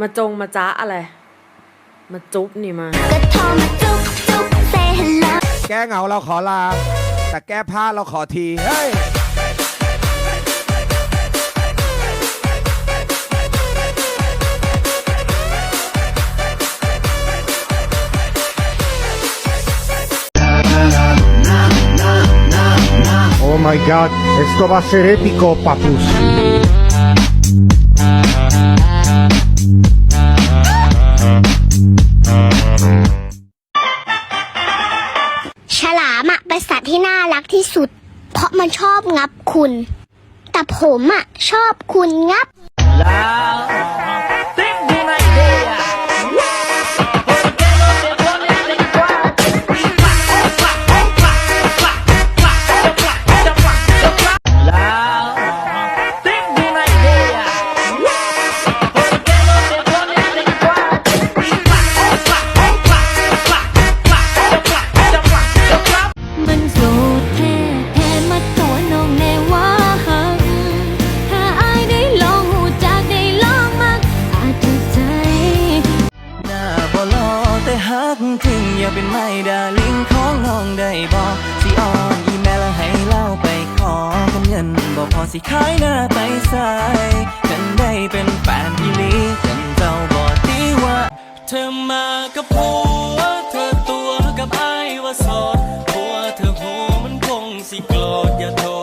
มาจงมาจ้าอะไร มาจุ๊บนี่มา ก็โทรมาจุ๊บจุ๊บ say hello แก้เหงาเราขอลา แต่แก้ผ้าเราขอที เฮ้ย Oh my god, esto va a ser épico, papus. ที่น่ารักที่สุด เพราะมันชอบงับคุณ แต่ผมอะชอบคุณงับ แล้ว ฮักถึงอย่าเป็นไม่ดาลิงของน้องได้บอกสิอ่อนอีแม่ละให้เล่าไปขอกันเงินบอกพอสิขายหน้าไปใส่กันได้เป็นแฟนพี่ลีกันเจ้าบอกดีว่า เธอมากับผัวเธอตัวกับไอ้ว่าสอดผัวเธอโหมันคงสิโกรธอย่าโทษ